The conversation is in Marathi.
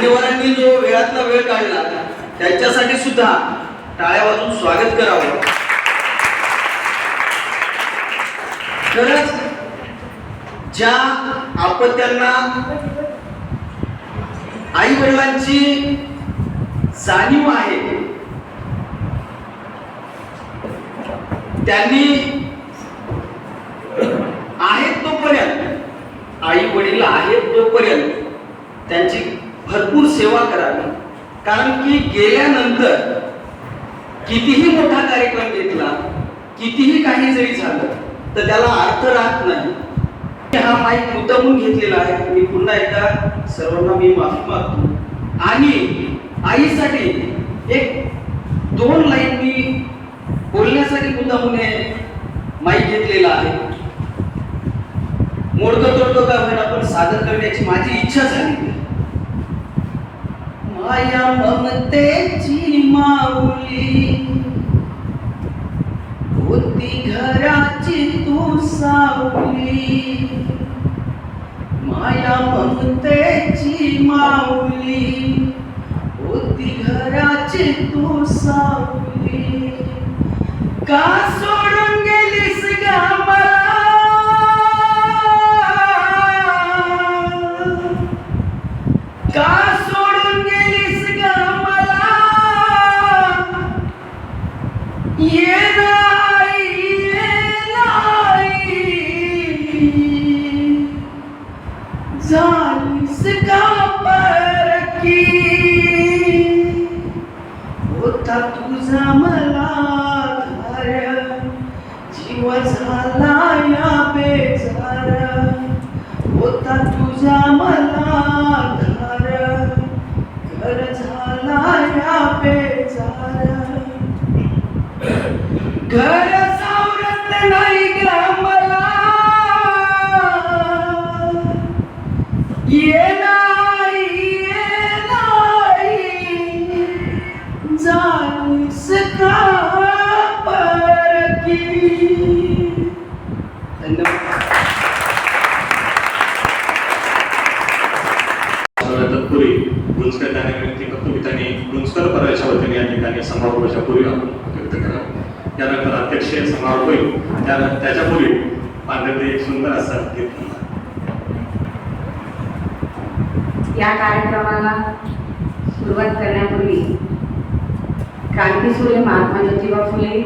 मान्यवरांनी जो वेळातला वेळ काढला त्यांच्यासाठी सुद्धा टाळ्या वाजून स्वागत करावं. खरंच ज्या आपत्यांना आई वडिलांची जाणीव आहे त्यांनी आहेत तोपर्यंत आई वडील आहेत तोपर्यंत त्यांची भरपूर सेवा करावी. कारण की गेल्यानंतर कितीही मोठा कार्यक्रम घेतला कितीही काही जरी झालं तर त्याला अर्थ राहत नाही. हा माईक मुद्दामून घेतलेला आहे. मी पुन्हा एकदा सर्वांना मी माफी मागतो. आणि आईसाठी एक दोन लाईन मी बोलण्यासाठी मुद्दामून माईक घेतलेला आहे. मोडकं तोडकं का होईल पण सादर करण्याची माझी इच्छा झाली. माया ममतेची माऊली होती घराची तू सावली. माया ममतेची माऊली होती घराची तू सावली. का झालीस का परकी होता तुझा मला धार जीव झाला या बेजार होता तुझा मला धार घर झाला या बेजार घर तत्पूर्वी करतो की त्यांनी गुंजकर करायच्या वतीने या ठिकाणी समारोपाच्या पूर्वी आपण व्यक्त करावं त्यानंतर अध्यक्ष समारोप होईल. त्या त्याच्यापूर्वी पांढरे एक सुंदर असा गीत या कार्यक्रमाला सुरुवात करण्यापूर्वी क्रांती सूर्य महात्मा ज्योतिबा फुले